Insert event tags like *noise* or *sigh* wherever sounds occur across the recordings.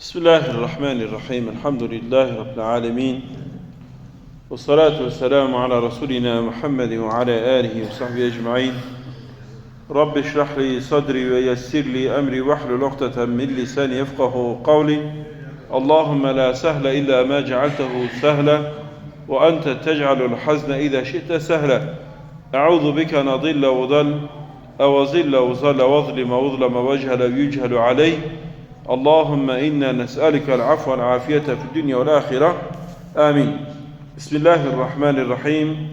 بسم الله الرحمن الرحيم الحمد لله رب العالمين والصلاة والسلام على رسولنا محمد وعلى آله وصحبه أجمعين رب اشرح لي صدري ويسر لي أمري واحلل عقدة من لساني يفقه قولي اللهم لا سهل إلا ما جعلته سهلا وأنت تجعل الحزن إذا شئت سهلا أعوذ بك أن أضل وضل أو أضل وظل واظلم واظلم واجهل ويجهل علي اللهم إنا نسألك العفو والعافية في الدنيا والآخرة. آمين. بسم الله الرحمن الرحيم.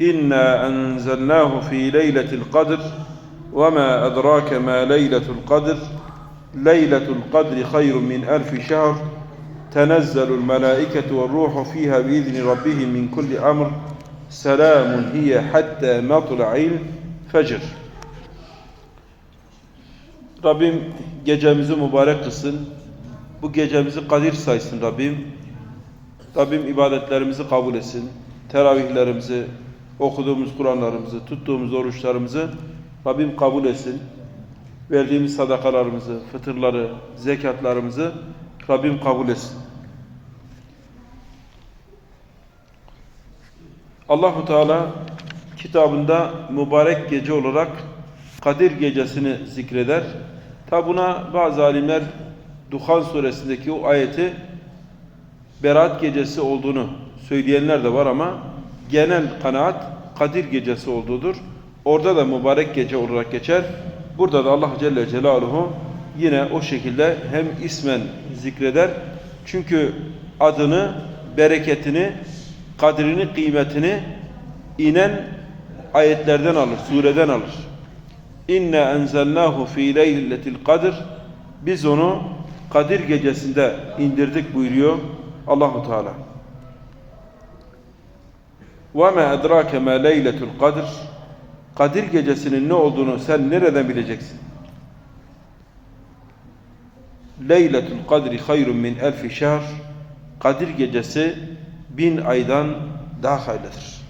إنا أنزلناه في ليلة القدر وما أدراك ما ليلة القدر. ليلة القدر خير من ألف شهر. تنزل الملائكة والروح فيها بإذن ربهم من كل أمر. سلام هي حتى مطلع الفجر. Rabbim gecemizi mübarek kılsın. Bu gecemizi kadir saysın Rabbim. Rabbim ibadetlerimizi kabul etsin. Teravihlerimizi, okuduğumuz Kur'anlarımızı, tuttuğumuz oruçlarımızı Rabbim kabul etsin. Verdiğimiz sadakalarımızı, fıtırları, zekatlarımızı Rabbim kabul etsin. Allahu Teala kitabında mübarek gece olarak Kadir gecesini zikreder. Tabi buna bazı alimler Duhan suresindeki o ayeti Berat gecesi olduğunu söyleyenler de var ama genel kanaat Kadir gecesi olduğudur. Orada da mübarek gece olarak geçer. Burada da Allah Celle Celaluhu yine o şekilde hem ismen zikreder. Çünkü adını, bereketini, kadrini, kıymetini inen ayetlerden alır, sureden alır. İnne enzelnahu fi leyletil kadir. Biz onu Kadir gecesinde indirdik buyuruyor Allahu Teala. Ve ma edrake ma leyletul kadir. Kadir gecesinin ne olduğunu sen nereden bileceksin? Leyletul kadri hayrun min elfi şehr. Kadir gecesi bin aydan daha hayırlıdır.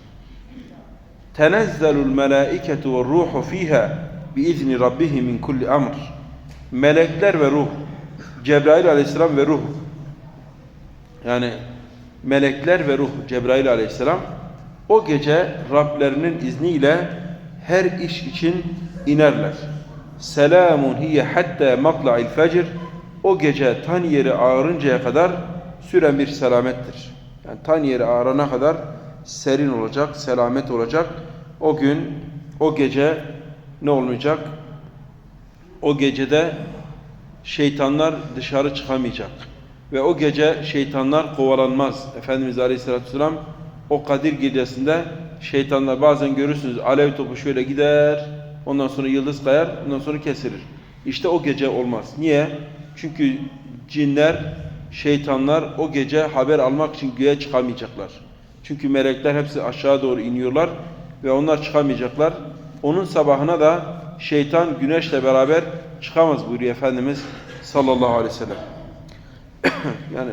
Tenezzelul melâiketu ve ruhu fiha biizni rabbihim min kulli amr. Melekler ve ruh, Cebrail aleyhisselam ve ruh. Yani melekler ve ruh, Cebrail aleyhisselam o gece Rablerinin izniyle her iş için inerler. Selamun hiye hatta matla'il fecr. O gece tan yeri ağarıncaya kadar süren bir selamettir. Yani tan yeri ağarana kadar serin olacak, selamet olacak. O gün, o gece ne olmayacak? O gecede şeytanlar dışarı çıkamayacak. Ve o gece şeytanlar kovalanmaz. Efendimiz Aleyhisselatü Vesselam o Kadir gecesinde şeytanlar bazen görürsünüz alev topu şöyle gider, ondan sonra yıldız kayar, ondan sonra kesilir. İşte o gece olmaz. Niye? Çünkü cinler, şeytanlar o gece haber almak için göğe çıkamayacaklar. Çünkü melekler hepsi aşağı doğru iniyorlar ve onlar çıkamayacaklar. Onun sabahına da şeytan güneşle beraber çıkamaz buyuruyor Efendimiz sallallahu aleyhi ve sellem. *clears throat* yani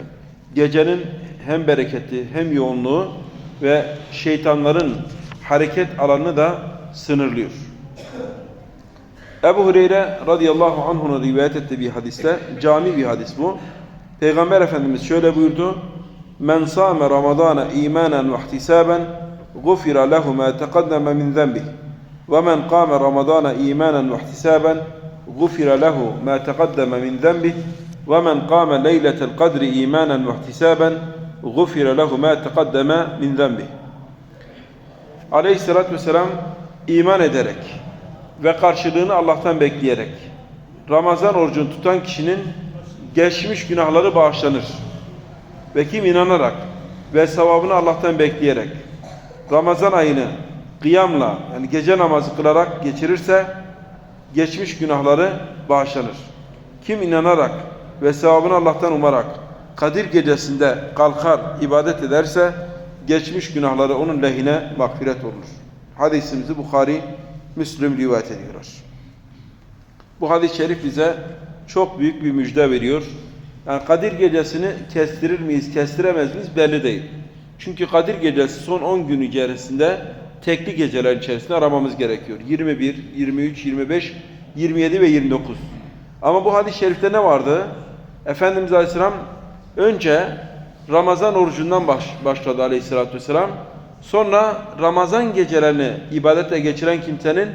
gecenin hem bereketi hem yoğunluğu ve şeytanların hareket alanını da sınırlıyor. Ebu Hureyre radıyallahu anh'un rivayet ettiği bir hadiste, cami bir hadis bu. Peygamber Efendimiz şöyle buyurdu. Men sâme Ramazana imanen ve ihtisaben gufira lehu ma teqaddeme min zenbih. İmanen ve ihtisaben gufira lehu ma teqaddeme min zenbih. Ve men kâme leyletel kadri imanen ve ihtisaben gufira lehu ma teqaddeme min zenbih. Aleyhissalatü vesselam iman ederek ve karşılığını Allah'tan bekleyerek Ramazan orucunu tutan kişinin geçmiş günahları bağışlanır. Ve kim inanarak ve sevabını Allah'tan bekleyerek Ramazan ayını kıyamla yani gece namazı kılarak geçirirse geçmiş günahları bağışlanır. Kim inanarak ve sevabını Allah'tan umarak Kadir gecesinde kalkar ibadet ederse geçmiş günahları onun lehine mağfiret olur. Hadisimizi Bukhari, Müslüm rivayet ediyorlar. Bu hadis-i şerif bize çok büyük bir müjde veriyor. Yani Kadir gecesini kestirir miyiz, kestiremez miyiz belli değil. Çünkü Kadir gecesi son 10 gün içerisinde tekli geceler içerisinde aramamız gerekiyor. 21, 23, 25, 27 ve 29. Ama bu hadis-i şerifte ne vardı? Efendimiz Aleyhisselam önce Ramazan orucundan baş, başladı Aleyhisselatü Vesselam. Sonra Ramazan gecelerini ibadetle geçiren kimsenin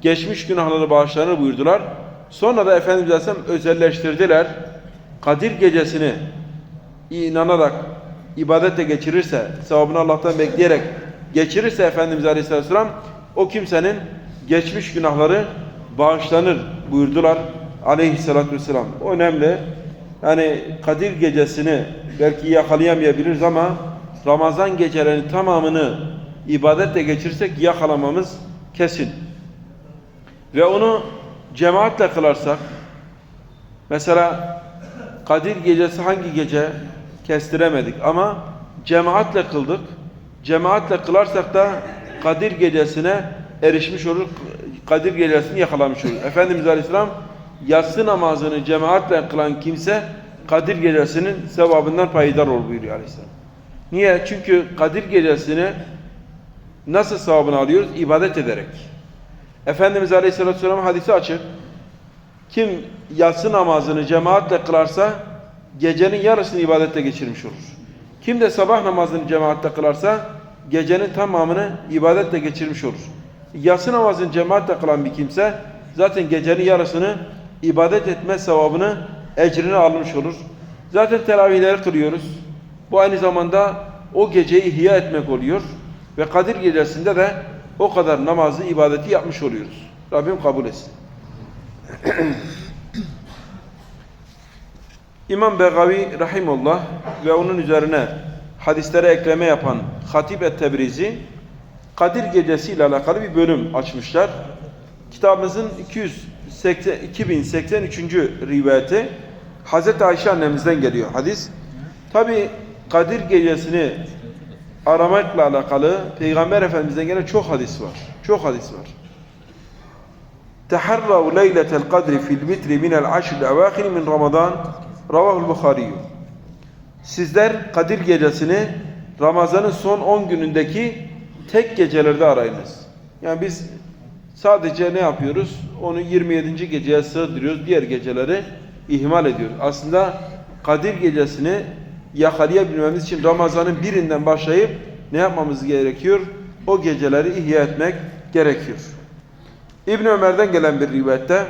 geçmiş günahları bağışlanır buyurdular. Sonra da Efendimiz Aleyhisselam özelleştirdiler. Kadir gecesini inanarak ibadetle geçirirse, sevabını Allah'tan bekleyerek geçirirse Efendimiz Aleyhisselam o kimsenin geçmiş günahları bağışlanır buyurdular Aleyhisselatü Vesselam. O önemli. Yani Kadir gecesini belki yakalayamayabiliriz ama Ramazan gecelerinin tamamını ibadetle geçirsek yakalamamız kesin. Ve onu cemaatle kılarsak mesela Kadir gecesi hangi gece kestiremedik ama cemaatle kıldık. Cemaatle kılarsak da Kadir gecesine erişmiş olur. Kadir gecesini yakalamış olur. Efendimiz Aleyhisselam yatsı namazını cemaatle kılan kimse Kadir gecesinin sevabından payidar olur buyuruyor Aleyhisselam. Niye? Çünkü Kadir gecesini nasıl sevabını alıyoruz? İbadet ederek. Efendimiz Aleyhisselatü Vesselam hadisi açık. Kim yatsı namazını cemaatle kılarsa gecenin yarısını ibadette geçirmiş olur. Kim de sabah namazını cemaatle kılarsa gecenin tamamını ibadetle geçirmiş olur. Yatsı namazını cemaatle kılan bir kimse zaten gecenin yarısını ibadet etme sevabını, ecrini almış olur. Zaten teravihleri kılıyoruz. Bu aynı zamanda o geceyi ihya etmek oluyor. Ve Kadir gecesinde de o kadar namazı, ibadeti yapmış oluyoruz. Rabbim kabul etsin. *clears throat* İmam Begavi Rahimullah ve onun üzerine hadislere ekleme yapan Hatip et-Tebrizi Kadir Gecesi ile alakalı bir bölüm açmışlar. Kitabımızın 280, 2083. rivayeti Hazreti Ayşe annemizden geliyor hadis. Tabi Kadir Gecesini aramakla alakalı Peygamber Efendimiz'den gelen çok hadis var. Çok hadis var. Teharrav leyletel kadri fil vitri minel aşril evâhiri min Ramazan Ravahul Bukhari. Sizler Kadir gecesini Ramazan'ın son 10 günündeki tek gecelerde arayınız. Yani biz sadece ne yapıyoruz? Onu 27. geceye sığdırıyoruz. Diğer geceleri ihmal ediyoruz. Aslında Kadir gecesini yakalayabilmemiz için Ramazan'ın birinden başlayıp ne yapmamız gerekiyor? O geceleri ihya etmek gerekiyor. İbn Ömer'den gelen bir rivayette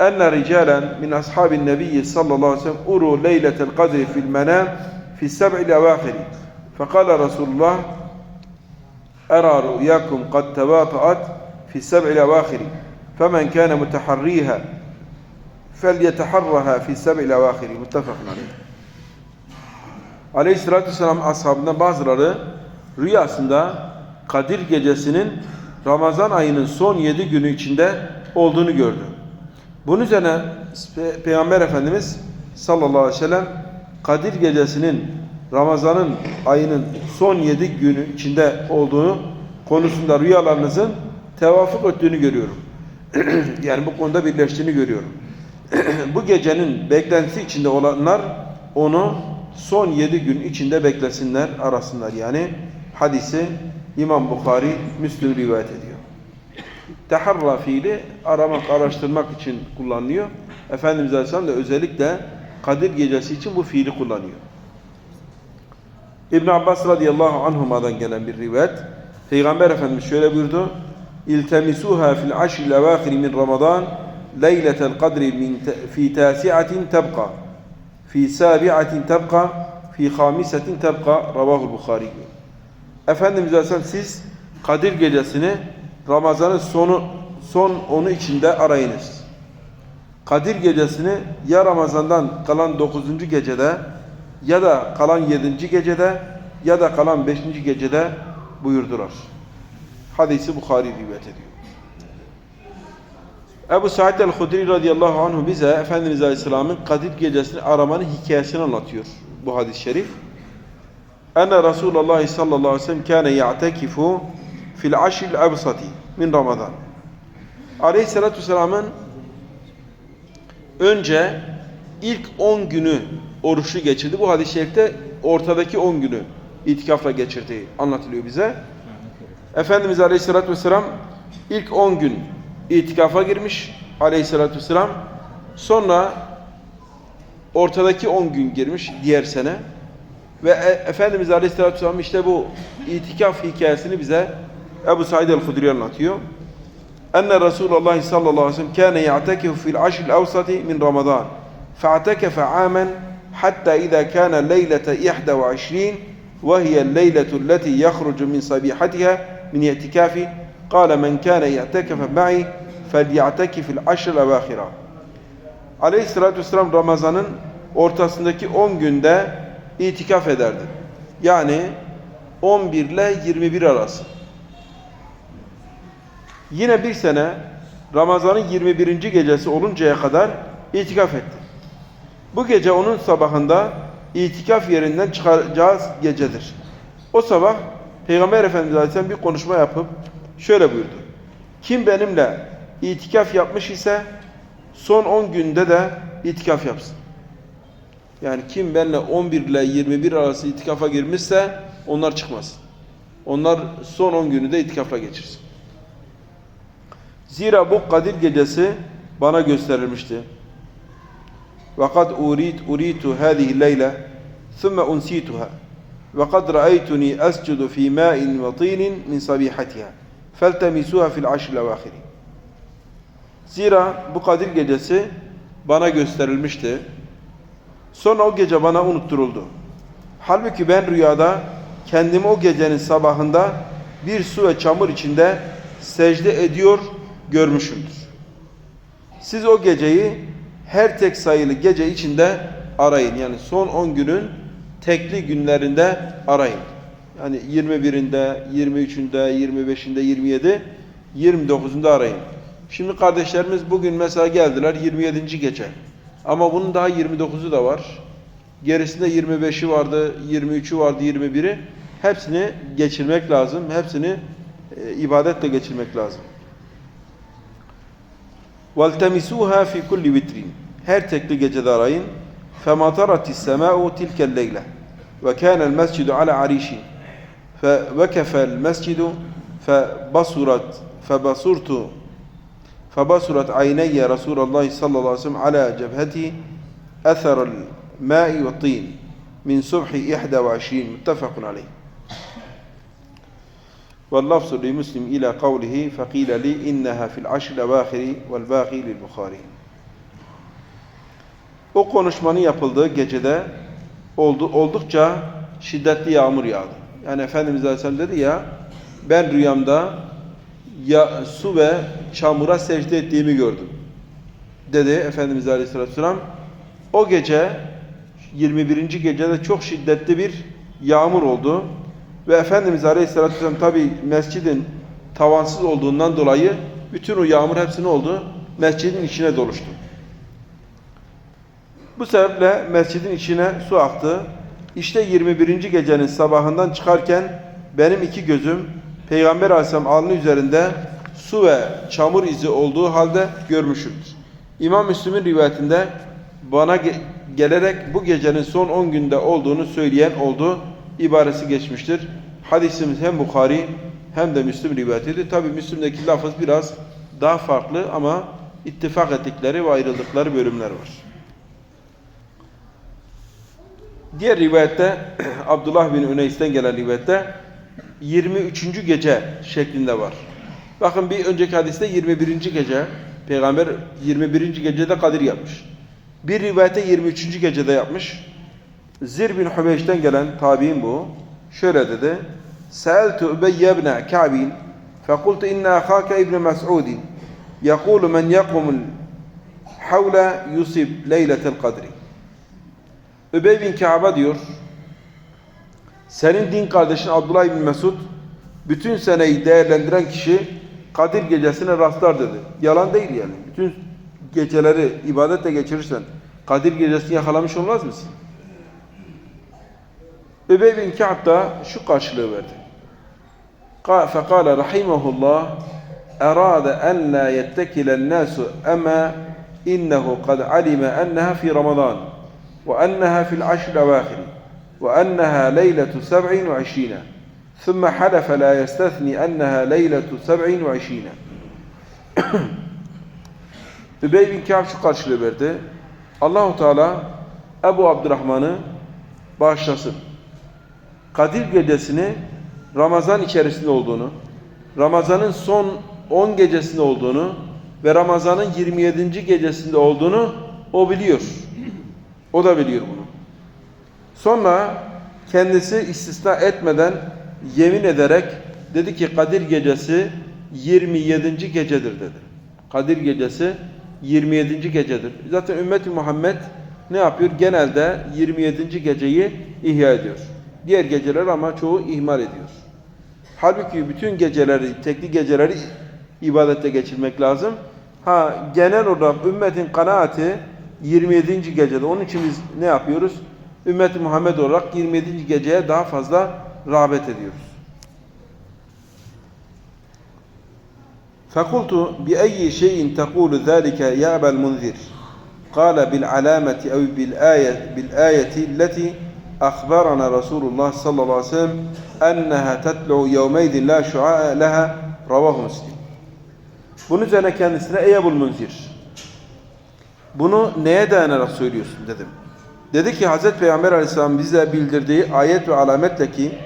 enne ricalen min ashabin nebiyyi sallallahu aleyhi ve sellem uru leyletel kadri fil menam fi seb'il evâhiri fekala Resulullah أرى رؤياكم قد تواطأت في السبع الأواخر فمن كان متحريها فليتحرها في السبع الأواخر متفق عليه Aleyhisselatü Vesselam ashabından bazıları rüyasında Kadir gecesinin Ramazan ayının son yedi günü içinde olduğunu gördü. Bunun üzerine Pe Peygamber Efendimiz sallallahu aleyhi ve sellem Kadir gecesinin Ramazan'ın ayının son yedi günü içinde olduğunu konusunda rüyalarınızın tevafuk ettiğini görüyorum. *clears throat* yani bu konuda birleştiğini görüyorum. *clears throat* bu gecenin beklentisi içinde olanlar onu son yedi gün içinde beklesinler, arasınlar. Yani hadisi İmam Bukhari, Müslüm rivayet ediyor. Teharra fiili aramak, araştırmak için kullanılıyor. Efendimiz Aleyhisselam da özellikle Kadir gecesi için bu fiili kullanıyor. İbn Abbas radıyallahu anhuma'dan gelen bir rivayet. Peygamber Efendimiz şöyle buyurdu. İltemisuha fil aşril evâhiri min Ramazan leyletel kadri min fi tasi'atin tebqa fi sabi'atin tebqa fi hamisetin tebqa ravahul Bukhari. Efendimiz Aleyhisselam siz Kadir gecesini Ramazan'ın sonu son onu içinde arayınız. Kadir gecesini ya Ramazan'dan kalan 9. gecede ya da kalan 7. gecede ya da kalan 5. gecede buyurdular. Hadisi Bukhari rivayet ediyor. Ebu Sa'id el-Hudri radıyallahu anhu bize Efendimiz Aleyhisselam'ın Kadir gecesini aramanın hikayesini anlatıyor bu hadis-i şerif. Enne Resulullah sallallahu aleyhi ve sellem kâne ya'tekifu fil aşril ebsati min Ramazan. Aleyhisselatü Vesselam'ın önce ilk 10 günü oruçlu geçirdi. Bu hadis-i şerifte ortadaki 10 günü itikafla geçirdiği anlatılıyor bize. Efendimiz Aleyhisselatü Vesselam ilk 10 gün itikafa girmiş Aleyhisselatü Vesselam. Sonra ortadaki 10 gün girmiş diğer sene. Ve e- Efendimiz Aleyhisselatü Vesselam işte bu itikaf hikayesini bize Ebu Said el-Hudri anlatıyor. Enne Resulullah sallallahu aleyhi ve sellem kâne ya'tekifu fil aşril evsati min Ramazan. Fa'tekefe âmen hatta idâ kâne leylete 21 وهي الليلة التي يخرج من صبيحتها من اعتكاف قال من كان يعتكف معي فليعتكف العشر الأواخر Aleyhisselatü Vesselam Ramazan'ın ortasındaki 10 günde itikaf ederdi. Yani 11 ile 21 arası. Yine bir sene Ramazan'ın 21. gecesi oluncaya kadar itikaf etti. Bu gece onun sabahında itikaf yerinden çıkacağız gecedir. O sabah Peygamber Efendimiz Aleyhisselam bir konuşma yapıp şöyle buyurdu. Kim benimle itikaf yapmış ise son 10 günde de itikaf yapsın. Yani kim benimle 11 ile 21 arası itikafa girmişse onlar çıkmaz. Onlar son 10 günü de itikafla geçirsin. Zira bu Kadir gecesi bana gösterilmişti. وقد أريد أريت هذه الليلة ثم أنسيتها وقد رأيتني أسجد في ماء وطين من صبيحتها فالتمسوها في العشر الأواخر Zira bu Kadir gecesi bana gösterilmişti. Sonra o gece bana unutturuldu. Halbuki ben rüyada kendimi o gecenin sabahında bir su ve çamur içinde secde ediyor görmüşümdür. Siz o geceyi her tek sayılı gece içinde arayın. Yani son 10 günün tekli günlerinde arayın. Yani 21'inde, 23'ünde, 25'inde, 27, 29'unda arayın. Şimdi kardeşlerimiz bugün mesela geldiler 27. gece. Ama bunun daha 29'u da var. Gerisinde 25'i vardı, 23'ü vardı, 21'i. Hepsini geçirmek lazım. Hepsini e, ibadetle geçirmek lazım. وَالْتَمِسُوهَا فِي كُلِّ وِتْرٍ. tekli gecede arayın. فَمَطَرَتِ السَّمَاءُ تِلْكَ اللَّيْلَةِ وَكَانَ الْمَسْجِدُ عَلَى عَرِيشٍ. فَوَكَفَ الْمَسْجِدُ فَبَصُرَتْ فَبَصُرْتُ فبصرت عيني رسول الله صلى الله عليه وسلم على جبهته أثر الماء والطين. من صبح 21 متفق عليه. واللفظ لمسلم إلى قوله فقيل لي إنها في العشر الأواخر والباقي للبخاري O konuşmanın yapıldığı gecede oldu, oldukça şiddetli yağmur yağdı. Yani Efendimiz Aleyhisselam dedi ya ben rüyamda ya su ve çamura secde ettiğimi gördüm. Dedi Efendimiz Aleyhisselatü Vesselam. O gece 21. gecede çok şiddetli bir yağmur oldu. Ve Efendimiz Aleyhisselatü Vesselam tabi mescidin tavansız olduğundan dolayı bütün o yağmur hepsini oldu? Mescidin içine doluştu. Bu sebeple mescidin içine su aktı. İşte 21. gecenin sabahından çıkarken benim iki gözüm Peygamber Aleyhisselam alnı üzerinde su ve çamur izi olduğu halde görmüşümdür. İmam Müslim'in rivayetinde bana ge gelerek bu gecenin son 10 günde olduğunu söyleyen oldu ibaresi geçmiştir. Hadisimiz hem Bukhari hem de Müslim rivayetidir. Tabi Müslim'deki lafız biraz daha farklı ama ittifak ettikleri ve ayrıldıkları bölümler var. Diğer rivayette *clears throat* Abdullah bin Üneys'ten gelen rivayette 23. gece şeklinde var. Bakın bir önceki hadiste 21. gece Peygamber 21. gecede Kadir yapmış. Bir rivayette 23. gecede yapmış. Zir bin Hübeyş'ten gelen tabi'in bu. Şöyle dedi. Seltu Übeyye ibn Ka'bin fekultu inna ahake ibn Mes'udin yekulu men yekumul havle yusib leyletel kadri. Übey bin Ka'ba diyor. Senin din kardeşin Abdullah bin Mesud bütün seneyi değerlendiren kişi Kadir gecesine rastlar dedi. Yalan değil yani. Bütün geceleri ibadetle geçirirsen Kadir gecesini yakalamış olmaz mısın? Übey bin Ka'b da şu karşılığı verdi. فقال رحمه الله أراد أن لا يتكل الناس أما إنه قد علم أنها في رمضان وأنها في العشر الأواخر وأنها ليلة سبع وعشرين ثم حلف لا يستثني أنها ليلة سبع وعشرين Übey bin Kâb şu karşılığı verdi. Allahu Teala Ebu Abdurrahman'ı bağışlasın. Kadir gecesini Ramazan içerisinde olduğunu, Ramazan'ın son 10 gecesinde olduğunu ve Ramazan'ın 27. gecesinde olduğunu o biliyor. O da biliyor bunu. Sonra kendisi istisna etmeden yemin ederek dedi ki Kadir gecesi 27. gecedir dedi. Kadir gecesi 27. gecedir. Zaten ümmeti Muhammed ne yapıyor? Genelde 27. geceyi ihya ediyor. Diğer geceler ama çoğu ihmal ediyor. Halbuki bütün geceleri, tekli geceleri ibadette geçirmek lazım. Ha genel olarak ümmetin kanaati 27. gecede. Onun için biz ne yapıyoruz? Ümmeti Muhammed olarak 27. geceye daha fazla rağbet ediyoruz. فقلت بأي شيء تقول ذلك يا أبا المنذر قال بالعلامة أو بالآية, بالآية التي أخبرنا رسول الله صلى الله عليه وسلم أنها تتلو يومئذ لا شعاع لها رواه مسلم Bunun üzerine kendisine ey Ebul Münzir bunu neye dayanarak söylüyorsun dedim. Dedi ki Hazreti Peygamber Aleyhisselam bize bildirdiği ayet ve alametle ki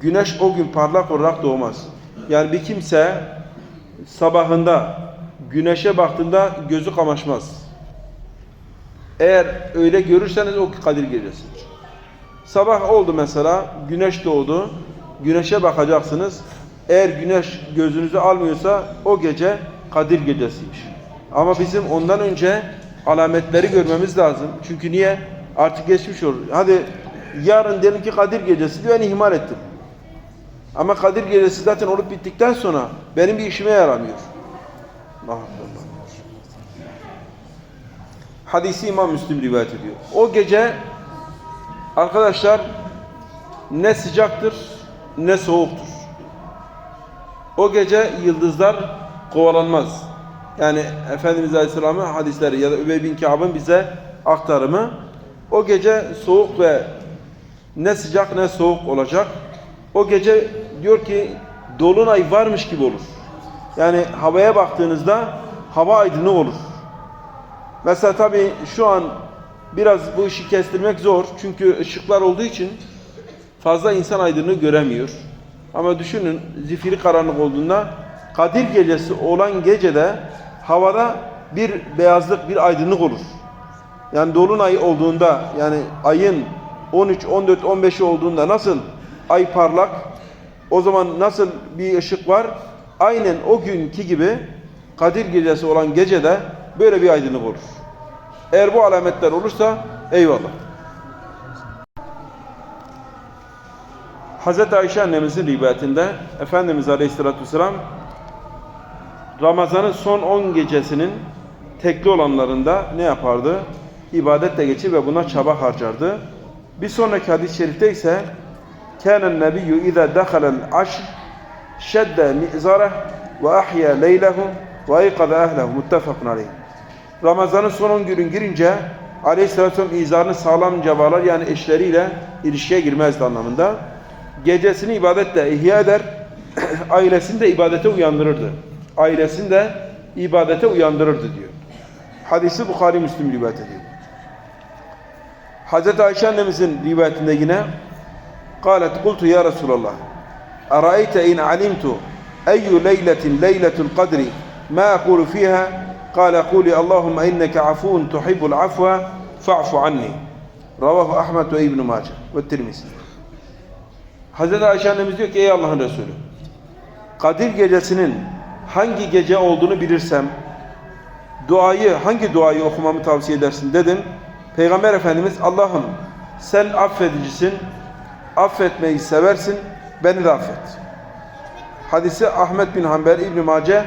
güneş o gün parlak olarak doğmaz. Yani bir kimse sabahında güneşe baktığında gözü kamaşmaz. Eğer öyle görürseniz o Kadir gecesidir. Sabah oldu mesela, güneş doğdu, güneşe bakacaksınız. Eğer güneş gözünüzü almıyorsa o gece Kadir gecesiymiş. Ama bizim ondan önce alametleri görmemiz lazım. Çünkü niye? Artık geçmiş olur. Hadi yarın diyelim ki Kadir gecesi ben ihmal ettim. Ama Kadir gecesi zaten olup bittikten sonra benim bir işime yaramıyor. Allah Allah. Hadisi İmam Müslim rivayet ediyor. O gece arkadaşlar ne sıcaktır ne soğuktur. O gece yıldızlar kovalanmaz. Yani Efendimiz Aleyhisselam'ın hadisleri ya da Übey bin Kâb'ın bize aktarımı o gece soğuk ve ne sıcak ne soğuk olacak. O gece diyor ki dolunay varmış gibi olur. Yani havaya baktığınızda hava aydınlık olur. Mesela tabii şu an biraz bu işi kestirmek zor. Çünkü ışıklar olduğu için fazla insan aydınlığı göremiyor. Ama düşünün zifiri karanlık olduğunda Kadir gecesi olan gecede havada bir beyazlık, bir aydınlık olur. Yani dolunay olduğunda yani ayın 13, 14, 15'i olduğunda nasıl ay parlak o zaman nasıl bir ışık var? Aynen o günkü gibi Kadir gecesi olan gecede böyle bir aydınlık olur. Eğer bu alametler olursa eyvallah. Hz. Ayşe annemizin rivayetinde Efendimiz Aleyhisselatü Vesselam Ramazan'ın son 10 gecesinin tekli olanlarında ne yapardı? İbadetle geçir ve buna çaba harcardı. Bir sonraki hadis-i şerifte ise كان النبي إذا دخل العشر شد مئزره وأحيا ليله وأيقظ أهله متفق عليه Ramazan'ın son 10 günün girince Aleyhisselatü Vesselam izarını sağlamca bağlar yani eşleriyle ilişkiye girmezdi anlamında. Gecesini ibadetle ihya eder, *clears throat* ailesini de ibadete uyandırırdı. Ailesini de ibadete uyandırırdı diyor. Hadisi Bukhari Müslim rivayet ediyor. Hazreti Ayşe annemizin rivayetinde yine قالت قلت يا رسول الله أرأيت إن علمت أي ليلة ليلة القدر ما أقول فيها قال قولي اللهم إنك عفو تحب العفو فاعف عني رواه أحمد وابن ماجه والترمذي Hazreti Ayşe annemiz diyor ki ey Allah'ın Resulü Kadir gecesinin hangi gece olduğunu bilirsem duayı hangi duayı okumamı tavsiye edersin dedim. Peygamber Efendimiz Allah'ım sen affedicisin affetmeyi seversin, beni de affet. Hadisi Ahmet bin Hanbel, İbn Mace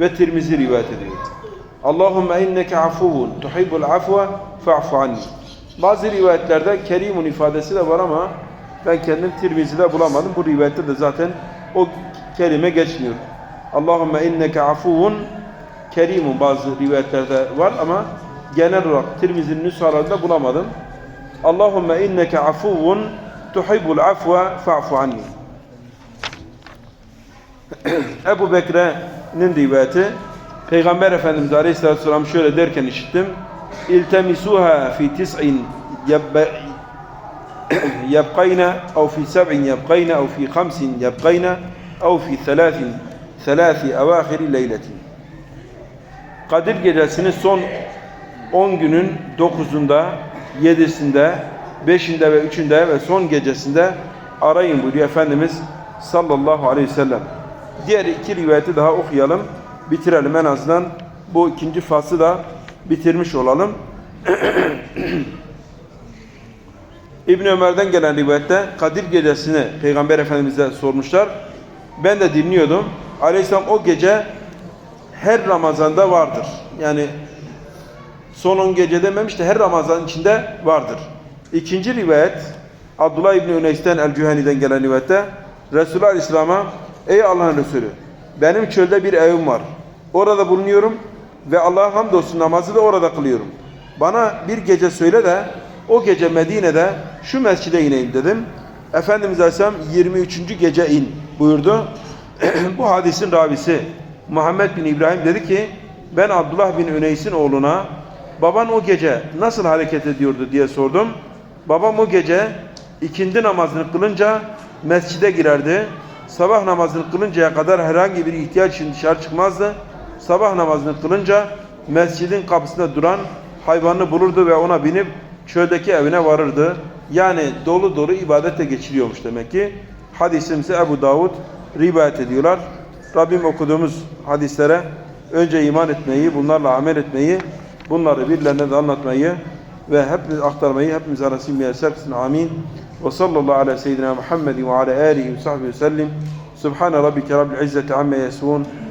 ve Tirmizi rivayet ediyor. Allahümme inneke afuvun tuhibbul afwa fa'fu anni. Bazı rivayetlerde kerimun ifadesi de var ama ben kendim Tirmizi'de bulamadım. Bu rivayette de zaten o kelime geçmiyor. Allahümme inneke afuvun kerimun bazı rivayetlerde var ama genel olarak Tirmizi'nin nüshalarında bulamadım. Allahümme inneke afuvun tuhibbul afwa fa'fu anni. *clears throat* Ebu Bekre'nin rivayeti Peygamber Efendimiz Aleyhisselatü Vesselam şöyle derken işittim. İltemisuha fi tis'in yabqayna *clears throat* ev fi seb'in yabqayna ev fi khamsin yabqayna ev fi thalâthin thalâthi evâhiri leyletin. Kadir gecesinin son 10 günün 9'unda, 7'sinde, 5'inde ve 3'ünde ve son gecesinde arayın buyuruyor Efendimiz sallallahu aleyhi ve sellem. Diğer iki rivayeti daha okuyalım. Bitirelim en azından. Bu ikinci faslı da bitirmiş olalım. *clears throat* İbn Ömer'den gelen rivayette Kadir gecesini Peygamber Efendimiz'e sormuşlar. Ben de dinliyordum. Aleyhisselam o gece her Ramazan'da vardır. Yani son 10 gece dememiş de her Ramazan içinde vardır. İkinci rivayet Abdullah İbni Üneys'ten El-Cüheni'den gelen rivayette Resulullah Aleyhisselam'a Ey Allah'ın Resulü benim çölde bir evim var. Orada bulunuyorum ve Allah'a hamdolsun namazı da orada kılıyorum. Bana bir gece söyle de o gece Medine'de şu mescide ineyim dedim. Efendimiz Aleyhisselam 23. gece in buyurdu. *clears throat* Bu hadisin ravisi Muhammed bin İbrahim dedi ki ben Abdullah bin Üneys'in oğluna baban o gece nasıl hareket ediyordu diye sordum. Babam o gece ikindi namazını kılınca mescide girerdi. Sabah namazını kılıncaya kadar herhangi bir ihtiyaç için dışarı çıkmazdı. Sabah namazını kılınca mescidin kapısında duran hayvanını bulurdu ve ona binip çöldeki evine varırdı. Yani dolu dolu ibadette geçiriyormuş demek ki. Hadisimse Ebu Davud rivayet ediyorlar. Rabbim okuduğumuz hadislere önce iman etmeyi, bunlarla amel etmeyi, bunları birilerine de anlatmayı ve hepimiz aktarmayı hepimiz arasında müyesser. Amin. Ve sallallahu ala seyyidina Muhammedin ve ala alihi ve sahbihi ve sellim. Subhane rabbike rabbil izzeti amme yasifun